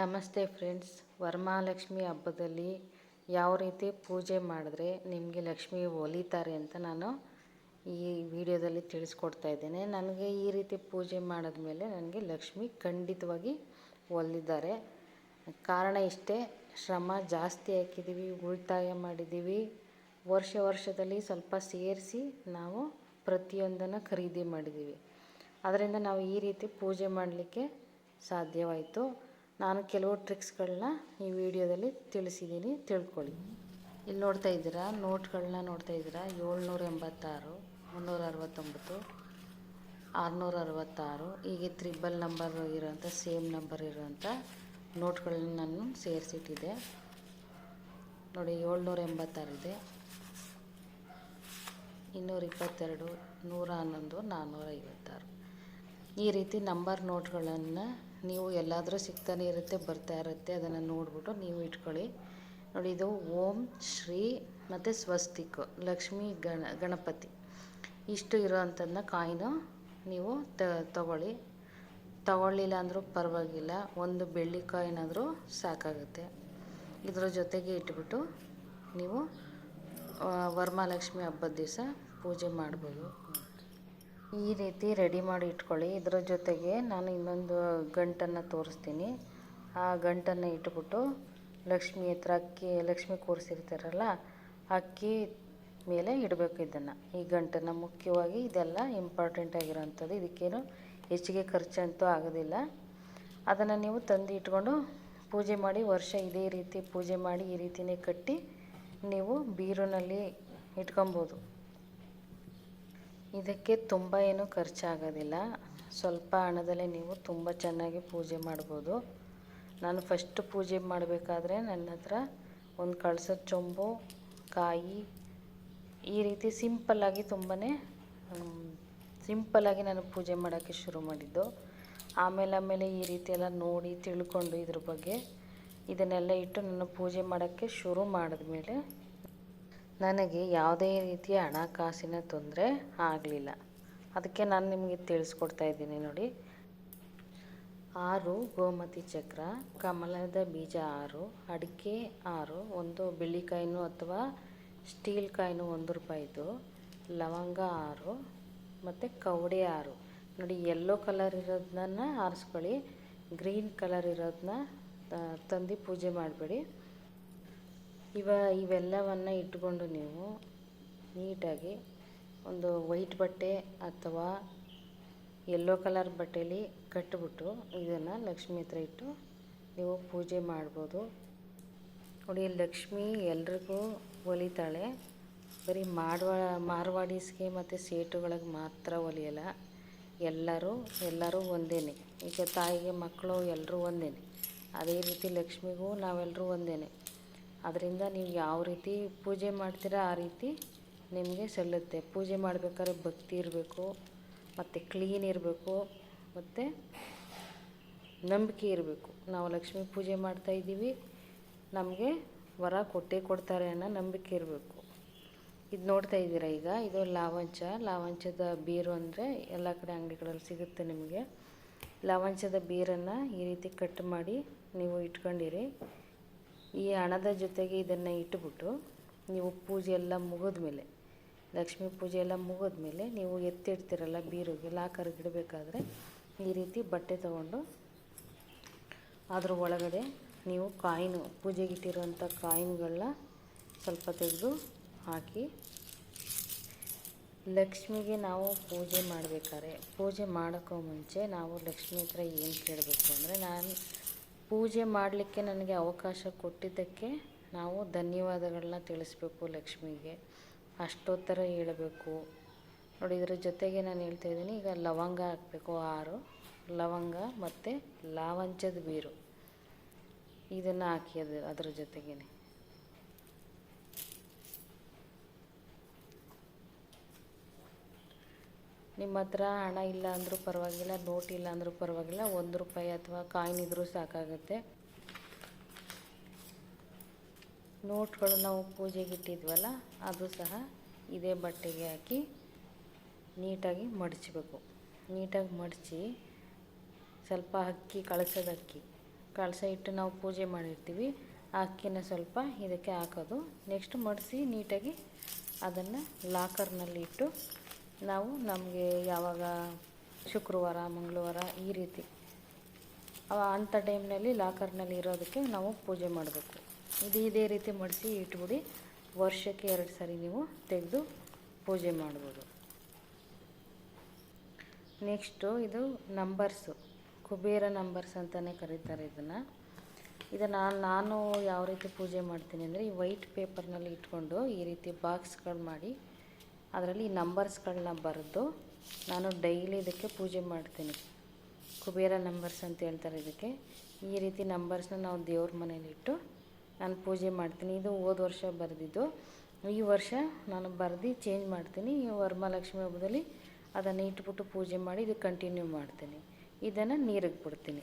ನಮಸ್ತೆ ಫ್ರೆಂಡ್ಸ್ ವರಮಹಾಲಕ್ಷ್ಮಿ ಹಬ್ಬದಲ್ಲಿ ಯಾವ ರೀತಿ ಪೂಜೆ ಮಾಡಿದ್ರೆ ನಿಮಗೆ ಲಕ್ಷ್ಮಿ ಒಲಿತಾರೆ ಅಂತ ನಾನು ಈ ವಿಡಿಯೋದಲ್ಲಿ ತಿಳಿಸ್ಕೊಡ್ತಾ ಇದ್ದೇನೆ. ನನಗೆ ಈ ರೀತಿ ಪೂಜೆ ಮಾಡಿದ್ಮೇಲೆ ನನಗೆ ಲಕ್ಷ್ಮಿ ಖಂಡಿತವಾಗಿ ಒಲಿದ್ದಾರೆ. ಕಾರಣ ಇಷ್ಟೇ, ಶ್ರಮ ಜಾಸ್ತಿ ಹಾಕಿದ್ದೀವಿ, ಉಳಿತಾಯ ಮಾಡಿದ್ದೀವಿ. ವರ್ಷ ವರ್ಷದಲ್ಲಿ ಸ್ವಲ್ಪ ಸೇರಿಸಿ ನಾವು ಪ್ರತಿಯೊಂದನ್ನು ಖರೀದಿ ಮಾಡಿದ್ದೀವಿ. ಅದರಿಂದ ನಾವು ಈ ರೀತಿ ಪೂಜೆ ಮಾಡಲಿಕ್ಕೆ ಸಾಧ್ಯವಾಯಿತು. ನಾನು ಕೆಲವು ಟ್ರಿಕ್ಸ್ಗಳನ್ನ ಈ ವಿಡಿಯೋದಲ್ಲಿ ತಿಳಿಸಿದ್ದೀನಿ, ತಿಳ್ಕೊಳ್ಳಿ. ಇಲ್ಲಿ ನೋಡ್ತಾ ಇದ್ದೀರಾ? ನೋಟ್ಗಳನ್ನ ನೋಡ್ತಾ ಇದ್ದೀರಾ? ಏಳ್ನೂರ ಎಂಬತ್ತಾರು ಮುನ್ನೂರ ಅರವತ್ತೊಂಬತ್ತು ಆರುನೂರ ಅರವತ್ತಾರು ಹೀಗೆ ತ್ರಿಬಲ್ ನಂಬರ್ ಇರೋಂಥ ಸೇಮ್ ನಂಬರ್ ಇರೋಂಥ ನೋಟ್ಗಳನ್ನ ನಾನು ಸೇರಿಸಿಟ್ಟಿದ್ದೆ. ನೋಡಿ ಏಳ್ನೂರ ಎಂಬತ್ತಾರಿದೆ ಇನ್ನೂರ ಇಪ್ಪತ್ತೆರಡು ನೂರ ಹನ್ನೊಂದು ನಾನ್ನೂರ ಐವತ್ತಾರು ಈ ರೀತಿ ನಂಬರ್ ನೋಟ್ಗಳನ್ನು ನೀವು ಎಲ್ಲಾದರೂ ಸಿಗ್ತಾನೆ ಇರುತ್ತೆ, ಬರ್ತಾ ಇರುತ್ತೆ, ಅದನ್ನು ನೋಡಿಬಿಟ್ಟು ನೀವು ಇಟ್ಕೊಳ್ಳಿ. ನೋಡಿ, ಇದು ಓಂ ಶ್ರೀ ಮತ್ತು ಸ್ವಸ್ತಿಕ್, ಲಕ್ಷ್ಮೀ ಗಣ, ಗಣಪತಿ. ಇಷ್ಟು ಇರೋವಂಥದ್ದನ್ನ ಕಾಯಿನು ನೀವು ತ, ತಗೊಳ್ಳಿ. ತಗೊಳ್ಳಿಲ್ಲ ಅಂದರೂ ಪರವಾಗಿಲ್ಲ, ಒಂದು ಬೆಳ್ಳಿ ಕಾಯಿನ್ ಆದರೂ ಸಾಕಾಗುತ್ತೆ. ಇದರ ಜೊತೆಗೆ ಇಟ್ಬಿಟ್ಟು ನೀವು ವರಮಹಾಲಕ್ಷ್ಮಿ ಹಬ್ಬದ ದಿವಸ ಪೂಜೆ ಮಾಡ್ಬೋದು. ಈ ರೀತಿ ರೆಡಿ ಮಾಡಿ ಇಟ್ಕೊಳ್ಳಿ. ಇದರ ಜೊತೆಗೆ ನಾನು ಇನ್ನೊಂದು ಗಂಟನ್ನು ತೋರಿಸ್ತೀನಿ. ಆ ಗಂಟನ್ನು ಇಟ್ಬಿಟ್ಟು ಲಕ್ಷ್ಮಿ ಹತ್ರ ಅಕ್ಕಿ, ಲಕ್ಷ್ಮಿ ಕೂರಿಸಿರ್ತಾರಲ್ಲ, ಅಕ್ಕಿ ಮೇಲೆ ಇಡಬೇಕು ಇದನ್ನು. ಈ ಗಂಟನ್ನು ಮುಖ್ಯವಾಗಿ ಇದೆಲ್ಲ ಇಂಪಾರ್ಟೆಂಟ್ ಆಗಿರೋಂಥದ್ದು ಇದಕ್ಕೇನು ಹೆಚ್ಚಿಗೆ ಖರ್ಚಂತೂ ಆಗೋದಿಲ್ಲ. ಅದನ್ನು ನೀವು ತಂದು ಇಟ್ಕೊಂಡು ಪೂಜೆ ಮಾಡಿ, ವರ್ಷ ಇದೇ ರೀತಿ ಪೂಜೆ ಮಾಡಿ ಈ ರೀತಿಯೇ ಕಟ್ಟಿ ನೀವು ಬೀರುನಲ್ಲಿ ಇಟ್ಕೊಬೋದು. ಇದಕ್ಕೆ ತುಂಬ ಏನೂ ಖರ್ಚಾಗೋದಿಲ್ಲ. ಸ್ವಲ್ಪ ಹಣದಲ್ಲೇ ನೀವು ತುಂಬ ಚೆನ್ನಾಗಿ ಪೂಜೆ ಮಾಡ್ಬೋದು. ನಾನು ಫಸ್ಟ್ ಪೂಜೆ ಮಾಡಬೇಕಾದ್ರೆ ನನ್ನ ಹತ್ರ ಒಂದು ಕಳಸದ ಚೊಂಬು, ಕಾಯಿ, ಈ ರೀತಿ ಸಿಂಪಲ್ಲಾಗಿ ತುಂಬಾ ಸಿಂಪಲ್ಲಾಗಿ ನಾನು ಪೂಜೆ ಮಾಡೋಕ್ಕೆ ಶುರು ಮಾಡಿದ್ದು. ಆಮೇಲೆ ಆಮೇಲೆ ಈ ರೀತಿ ಎಲ್ಲ ನೋಡಿ ತಿಳ್ಕೊಂಡು ಇದ್ರ ಬಗ್ಗೆ ಇದನ್ನೆಲ್ಲ ಇಟ್ಟು ನಾನು ಪೂಜೆ ಮಾಡೋಕ್ಕೆ ಶುರು ಮಾಡಿದ್ಮೇಲೆ ನನಗೆ ಯಾವುದೇ ರೀತಿಯ ಹಣಕಾಸಿನ ತೊಂದರೆ ಆಗಲಿಲ್ಲ. ಅದಕ್ಕೆ ನಾನು ನಿಮಗೆ ತಿಳಿಸ್ಕೊಡ್ತಾ ಇದ್ದೀನಿ ನೋಡಿ. ಆರು, ಗೋಮತಿ ಚಕ್ರ, ಕಮಲದ ಬೀಜ ಆರು, ಅಡಿಕೆ ಆರು, ಒಂದು ಬೆಳ್ಳಿಕಾಯಿನೂ ಅಥವಾ ಸ್ಟೀಲ್ ಕಾಯಿನು ಒಂದು ರೂಪಾಯಿದು ಲವಂಗ ಆರು, ಮತ್ತು ಕವಡೆ ಆರು. ನೋಡಿ ಯೆಲ್ಲೋ ಕಲರ್ ಇರೋದನ್ನ ಆರಿಸ್ಕೊಳ್ಳಿ. ಗ್ರೀನ್ ಕಲರ್ ಇರೋದನ್ನ ತಂದು ಪೂಜೆ ಮಾಡಬೇಡಿ. ಇವ ಇವೆಲ್ಲವನ್ನು ಇಟ್ಕೊಂಡು ನೀವು ನೀಟಾಗಿ ಒಂದು ವೈಟ್ ಬಟ್ಟೆ ಅಥವಾ ಯೆಲ್ಲೋ ಕಲರ್ ಬಟ್ಟೆಯಲ್ಲಿ ಕಟ್ಟಿಬಿಟ್ಟು ಇದನ್ನು ಲಕ್ಷ್ಮಿ ಹತ್ರ ಇಟ್ಟು ನೀವು ಪೂಜೆ ಮಾಡ್ಬೋದು. ನೋಡಿ, ಲಕ್ಷ್ಮಿ ಎಲ್ರಿಗೂ ಒಲಿತಾಳೆ. ಬರೀ ಮಾಡುವ ಮಾರ್ವಾಡೀಸ್ಗೆ ಮತ್ತು ಸೇಟುಗಳಿಗೆ ಮಾತ್ರ ಒಲಿಯಲ್ಲ. ಎಲ್ಲರೂ ಎಲ್ಲರೂ ಒಂದೇ ಈಗ ತಾಯಿಗೆ ಮಕ್ಕಳು ಎಲ್ಲರೂ ಒಂದೇ ಅದೇ ರೀತಿ ಲಕ್ಷ್ಮಿಗೂ ನಾವೆಲ್ಲರೂ ಒಂದೇ ಅದರಿಂದ ನೀವು ಯಾವ ರೀತಿ ಪೂಜೆ ಮಾಡ್ತೀರಾ ಆ ರೀತಿ ನಿಮಗೆ ಸಲ್ಲುತ್ತೆ. ಪೂಜೆ ಮಾಡಬೇಕಾದ್ರೆ ಭಕ್ತಿ ಇರಬೇಕು, ಮತ್ತು ಕ್ಲೀನ್ ಇರಬೇಕು, ಮತ್ತು ನಂಬಿಕೆ ಇರಬೇಕು. ನಾವು ಲಕ್ಷ್ಮೀ ಪೂಜೆ ಮಾಡ್ತಾ ಇದ್ದೀವಿ. ನಮಗೆ ವರ ಕೊಟ್ಟೇ ಕೊಡ್ತಾರೆ ಅನ್ನೋ ನಂಬಿಕೆ ಇರಬೇಕು. ಇದು ನೋಡ್ತಾ ಇದ್ದೀರಾ ಈಗ? ಇದು ಲಾವಂಚ. ಲಾವಂಚದ ಬೀರು ಅಂದರೆ ಎಲ್ಲ ಕಡೆ ಅಂಗಡಿಗಳಲ್ಲಿ ಸಿಗುತ್ತೆ ನಿಮಗೆ. ಲಾವಂಚದ ಬೀರನ್ನು ಈ ರೀತಿ ಕಟ್ ಮಾಡಿ ನೀವು ಇಟ್ಕೊಂಡಿರಿ. ಈ ಹಣದ ಜೊತೆಗೆ ಇದನ್ನು ಇಟ್ಬಿಟ್ಟು ನೀವು ಪೂಜೆ ಎಲ್ಲ ಮುಗಿದ್ಮೇಲೆ, ಲಕ್ಷ್ಮೀ ಪೂಜೆ ಎಲ್ಲ ಮುಗಿದ್ಮೇಲೆ ನೀವು ಎತ್ತಿಡ್ತೀರಲ್ಲ ಬೀರುಗೆ ಲಾಕರ್ಗೆ ಇಡಬೇಕಾದ್ರೆ ಈ ರೀತಿ ಬಟ್ಟೆ ತಗೊಂಡು ಅದ್ರ ಒಳಗಡೆ ನೀವು ಕಾಯಿನು, ಪೂಜೆಗೆ ಇಟ್ಟಿರುವಂಥ ಕಾಯಿನ್ಗಳನ್ನ ಸ್ವಲ್ಪ ತೆಗೆದು ಹಾಕಿ ಲಕ್ಷ್ಮಿಗೆ ನಾವು ಪೂಜೆ ಮಾಡಬೇಕಾದ್ರೆ, ಪೂಜೆ ಮಾಡೋಕ್ಕೂ ಮುಂಚೆ ನಾವು ಲಕ್ಷ್ಮಿ ಹತ್ರ ಏನು ಕೇಳಬೇಕು ಅಂದರೆ ನಾನು ಪೂಜೆ ಮಾಡಲಿಕ್ಕೆ ನನಗೆ ಅವಕಾಶ ಕೊಟ್ಟಿದ್ದಕ್ಕೆ ನಾವು ಧನ್ಯವಾದಗಳನ್ನ ತಿಳಿಸ್ಬೇಕು ಲಕ್ಷ್ಮಿಗೆ. ಅಷ್ಟೋತ್ತರ ಹೇಳಬೇಕು. ನೋಡಿ, ಇದರ ಜೊತೆಗೆ ನಾನು ಹೇಳ್ತಾ ಇದ್ದೀನಿ, ಈಗ ಲವಂಗ ಹಾಕಬೇಕು, ಆರು. ಲವಂಗ ಮತ್ತು ಲಾವಂಚದ ಬೀರು. ಇದನ್ನು ಹಾಕಿ ಅದು ಅದರ ಜೊತೆಗೇ ನಿಮ್ಮ ಹತ್ರ ಹಣ ಇಲ್ಲ ಅಂದರೂ ಪರವಾಗಿಲ್ಲ, ನೋಟ್ ಇಲ್ಲ ಅಂದರೂ ಪರವಾಗಿಲ್ಲ, ಒಂದು ರೂಪಾಯಿ ಅಥವಾ ಕಾಯಿನ್ ಇದ್ದರೂ ಸಾಕಾಗುತ್ತೆ. ನೋಟ್ಗಳು ನಾವು ಪೂಜೆಗೆ ಇಟ್ಟಿದ್ವಲ್ಲ, ಅದು ಸಹ ಇದೇ ಬಟ್ಟೆಗೆ ಹಾಕಿ ನೀಟಾಗಿ ಮಡಚಬೇಕು. ನೀಟಾಗಿ ಮಡಚಿ ಸ್ವಲ್ಪ ಅಕ್ಕಿ, ಕಳಸದ ಅಕ್ಕಿ. ಕಳಸ ಇಟ್ಟು ನಾವು ಪೂಜೆ ಮಾಡಿರ್ತೀವಿ, ಆ ಅಕ್ಕಿನ ಸ್ವಲ್ಪ ಇದಕ್ಕೆ ಹಾಕೋದು. ನೆಕ್ಸ್ಟ್ ಮಡಿಸಿ ನೀಟಾಗಿ ಅದನ್ನು ಲಾಕರ್ನಲ್ಲಿ ಇಟ್ಟು ನಾವು ನಮಗೆ ಯಾವಾಗ ಶುಕ್ರವಾರ, ಮಂಗಳವಾರ ಈ ರೀತಿ ಅಂಥ ಟೈಮ್ನಲ್ಲಿ ಲಾಕರ್ನಲ್ಲಿ ಇರೋದಕ್ಕೆ ನಾವು ಪೂಜೆ ಮಾಡಬೇಕು. ಇದು ಇದೇ ರೀತಿ ಮಡಿಸಿ ಇಟ್ಬಿಡಿ ವರ್ಷಕ್ಕೆ ಎರಡು ಸಾರಿ ನೀವು ತೆಗೆದು ಪೂಜೆ ಮಾಡ್ಬೋದು. ನೆಕ್ಸ್ಟು ಇದು ನಂಬರ್ಸು ಕುಬೇರ ನಂಬರ್ಸ್ ಅಂತಲೇ ಕರೀತಾರೆ ಇದನ್ನು. ಇದನ್ನು ನಾನು ಯಾವ ರೀತಿ ಪೂಜೆ ಮಾಡ್ತೀನಿ ಅಂದರೆ ಈ ವೈಟ್ ಪೇಪರ್ನಲ್ಲಿ ಇಟ್ಕೊಂಡು ಈ ರೀತಿ ಬಾಕ್ಸ್ಗಳು ಮಾಡಿ ಅದರಲ್ಲಿ ನಂಬರ್ಸ್ಗಳನ್ನ ಬರೆದು ನಾನು ಡೈಲಿ ಇದಕ್ಕೆ ಪೂಜೆ ಮಾಡ್ತೀನಿ. ಕುಬೇರ ನಂಬರ್ಸ್ ಅಂತ ಹೇಳ್ತಾರೆ ಇದಕ್ಕೆ. ಈ ರೀತಿ ನಂಬರ್ಸ್ನ ನಾವು ದೇವ್ರ ಮನೇಲಿಟ್ಟು ನಾನು ಪೂಜೆ ಮಾಡ್ತೀನಿ. ಇದು ಹೋದ ವರ್ಷ ಬರೆದಿದ್ದು. ಈ ವರ್ಷ ನಾನು ಬರೆದು ಚೇಂಜ್ ಮಾಡ್ತೀನಿ. ವರಮಹಾಲಕ್ಷ್ಮಿ ಹಬ್ಬದಲ್ಲಿ ಅದನ್ನು ಇಟ್ಬಿಟ್ಟು ಪೂಜೆ ಮಾಡಿ ಇದು ಕಂಟಿನ್ಯೂ ಮಾಡ್ತೀನಿ. ಇದನ್ನು ನೀರಿಗೆ ಬಿಡ್ತೀನಿ.